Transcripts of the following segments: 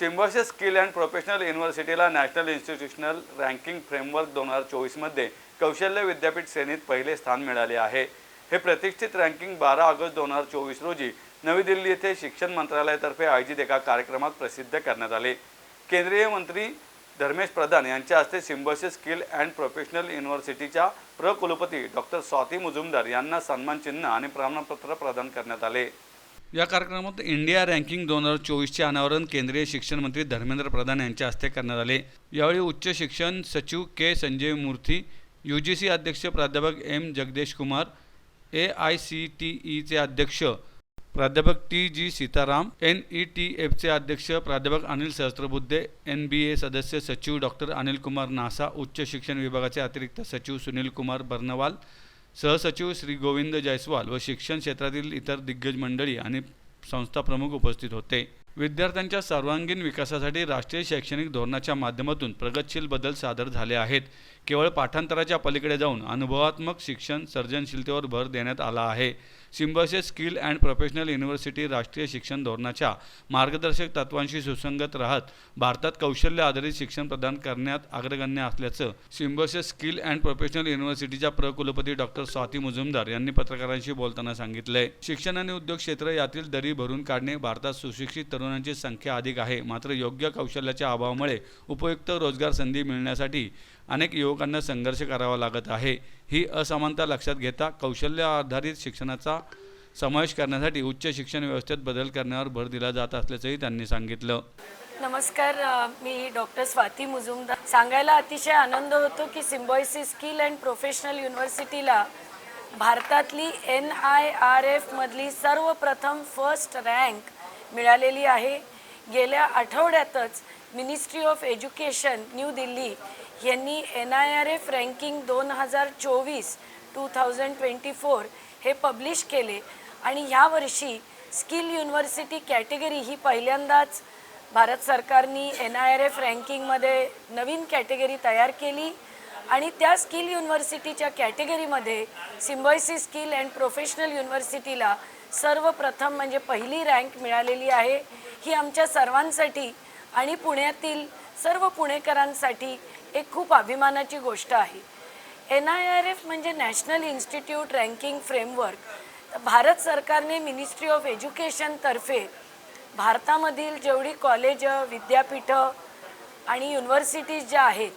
Symbiosis skill and professional युनिव्हर्सिटीला national institutional ranking framework दोन हजार चोवीसमध्ये कौशल्य विद्यापीठ श्रेणीत पहिले स्थान मिळाले आहे. हे प्रतिष्ठित रँकिंग बारा ऑगस्ट दोन हजार चोवीस रोजी नवी दिल्ली येथे शिक्षण मंत्रालयातर्फे आयोजित एका कार्यक्रमात प्रसिद्ध करण्यात आले. केंद्रीय मंत्री धर्मेश प्रधान यांच्या हस्ते सिम्बॉसिस स्किल अँड प्रोफेशनल युनिव्हर्सिटीच्या प्रकुलपती डॉक्टर स्वाती मुजुमदार यांना सन्मान चिन्ह आणि प्रमाणपत्र प्रदान करण्यात आले. या कार्यक्रमात इंडिया रँकिंग दोन हजार चोवीसचे अनावरण केंद्रीय शिक्षण मंत्री धर्मेंद्र प्रधान यांच्या हस्ते करण्यात आले. यावेळी उच्च शिक्षण सचिव के. संजय मूर्ती यू जी सी अध्यक्ष प्राध्यापक M. Jagdesh Kumar A I C T ईचे अध्यक्ष प्राध्यापक T G Sitaram N E T एफचे अध्यक्ष प्राध्यापक Anil Sahasrabuddhe N B A सदस्य सचिव डॉक्टर अनिल कुमार नासा उच्च शिक्षण विभागाचे अतिरिक्त सचिव सुनील कुमार बर्नवाल सहसचिव श्री गोविंद जयस्वाल व शिक्षण क्षेत्रातील इतर दिग्गज मंडळी आणि संस्था प्रमुख उपस्थित होते. विद्यार्थ्यांच्या सर्वांगीण विकासासाठी राष्ट्रीय शैक्षणिक धोरणाच्या माध्यमातून प्रगतशील बदल सादर झाले आहेत. केवळ पाठांतराच्या पलीकडे जाऊन अनुभवात्मक शिक्षण सर्जनशीलतेवर भर देण्यात आला आहे. Symbiosis skill and professional university राष्ट्रीय शिक्षण धोरणाच्या मार्गदर्शक तत्वांशी सुसंगत राहत भारतात कौशल्य आधारित शिक्षण प्रदान करण्यात अग्रगण्य असल्याचं सिम्बॉसिस स्किल अँड प्रोफेशनल युनिव्हर्सिटीच्या प्रकुलपती डॉक्टर स्वाती मुजुमदार यांनी पत्रकारांशी बोलताना सांगितलंय. शिक्षण आणि उद्योग क्षेत्र यातील दरी भरून काढणे भारतात सुशिक्षित तरुणांची संख्या अधिक आहे. मात्र योग्य कौशल्याच्या अभावामुळे उपयुक्त रोजगार संधी मिळण्यासाठी अनेक युवकांना संघर्ष करावा लागत आहे. ही असमानता लक्षात घेता कौशल्य आधारित शिक्षणाचा समावेश करण्यासाठी उच्च शिक्षण व्यवस्थेत बदल करण्यावर भर दिला जात असल्याचंही त्यांनी सांगितलं. नमस्कार मी डॉक्टर स्वाती मुजुमदार. सांगायला अतिशय आनंद होतो की सिम्बॉयसी स्किल अँड प्रोफेशनल युनिव्हर्सिटीला भारतातली एन आय आर एफमधली सर्वप्रथम फर्स्ट रँक मिळालेली आहे. गेल्या आठवड्यातच ministry of education new Delhi यांनी N I R F ranking दोन हजार चोवीस टू थाउजंड ट्वेंटी फोर हे पब्लिश केले. आणि ह्या वर्षी स्किल युनिव्हर्सिटी कॅटेगरी ही पहिल्यांदाच भारत सरकारनी एन आय आर एफ रँकिंगमध्ये नवीन कॅटेगरी तयार केली. आणि त्या स्किल युनिव्हर्सिटीच्या कॅटेगरीमध्ये सिम्बॉयसी स्किल अँड प्रोफेशनल युनिव्हर्सिटीला सर्वप्रथम म्हणजे पहिली रँक मिळालेली आहे. ही आमच्या सर्वांसाठी आणि पुण्यातील सर्व पुणेकरांसाठी एक खूप अभिमानाची गोष्ट आहे. एन आय आर एफ म्हणजे national institute ranking framework. Bharat सरकारने मिनिस्ट्री ऑफ एज्युकेशनतर्फे भारतामधील जेवढी कॉलेज विद्यापीठं आणि युनिव्हर्सिटीज ज्या आहेत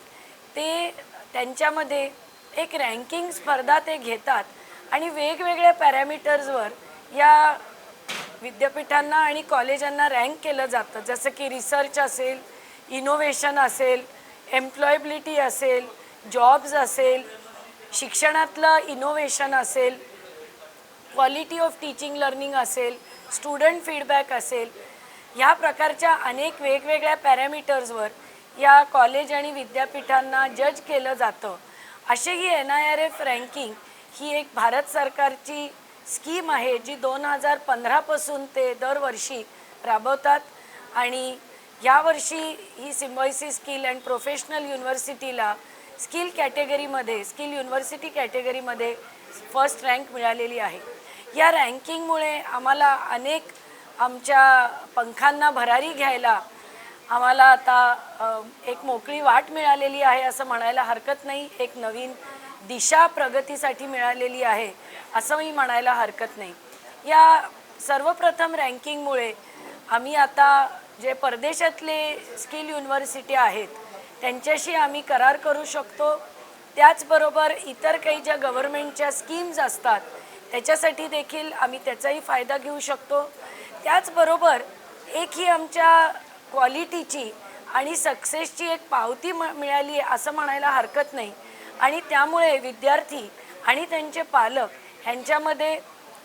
ते त्यांच्यामध्ये एक रँकिंग स्पर्धा ते घेतात आणि वेगवेगळ्या पॅरामीटर्सवर या विद्यापीठांना आणि कॉलेजांना रँक केलं जातं. जसं की रिसर्च असेल इनोव्हेशन असेल एम्प्लॉयबिलिटी असेल जॉब्स असेल शिक्षणातलं इनोव्हेशन असेल क्वालिटी ऑफ टीचिंग लर्निंग असेल स्टुडंट फीडबॅक असेल ह्या प्रकारच्या अनेक वेगवेगळ्या पॅरामीटर्सवर या कॉलेज आणि विद्यापीठांना जज केलं जातं. असेही ही N I R F ranking ही एक भारत सरकारची स्कीम आहे जी दोन हजार पंधरापासून ते दरवर्षी राबवतात. आणि यावर्षी ही सिम्बॉयसी स्किल अँड प्रोफेशनल युनिव्हर्सिटीला स्किल कॅटेगरीमध्ये स्किल युनिव्हर्सिटी कॅटेगरीमध्ये फर्स्ट रँक मिळालेली आहे. या रँकिंगमुळे आम्हाला अनेक आमच्या पंखांना भरारी घ्यायला आम्हाला आता एक मोकळी वाट मिळालेली आहे असं म्हणायला हरकत नाही. एक नवीन दिशा प्रगतीसाठी मिळालेली आहे असं मी म्हणायला हरकत नाही. या सर्वप्रथम रँकिंगमुळे आम्ही आता जे परदेशातले स्किल युनिव्हर्सिटी आहेत त्यांच्याशी आम्ही करार करू शकतो. त्याचबरोबर इतर काही ज्या गव्हर्मेंटच्या स्कीम्स असतात त्याच्यासाठी देखील आम्ही त्याचाही फायदा घेऊ शकतो. त्याचबरोबर एक ही आमच्या क्वालिटीची आणि सक्सेसची एक पावती म मिळाली आहे असं म्हणायला हरकत नाही. आणि त्यामुळे विद्यार्थी आणि त्यांचे पालक ह्यांच्यामध्ये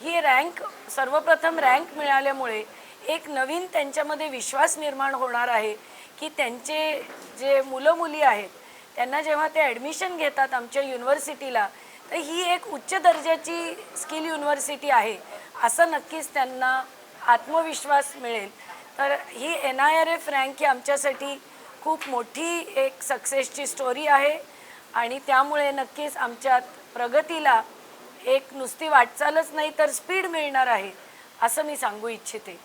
ही रँक सर्वप्रथम रँक मिळाल्यामुळे एक नवीन त्यांच्यामध्ये विश्वास निर्माण होणार आहे की त्यांचे जे मुलं मुली आहेत त्यांना जेव्हा ते ॲडमिशन घेतात आमच्या युनिव्हर्सिटीला तर ही एक उच्च दर्जाची स्किल युनिव्हर्सिटी आहे असं नक्कीच त्यांना आत्मविश्वास मिळेल. तर ही N I R F rank ही आमच्यासाठी खूप मोठी एक सक्सेसची स्टोरी आहे. आणि त्यामुळे नक्कीच आमच्यात प्रगतीला एक नुसती वाटचालच नाही तर स्पीड मिळणार आहे असं मी सांगू इच्छिते.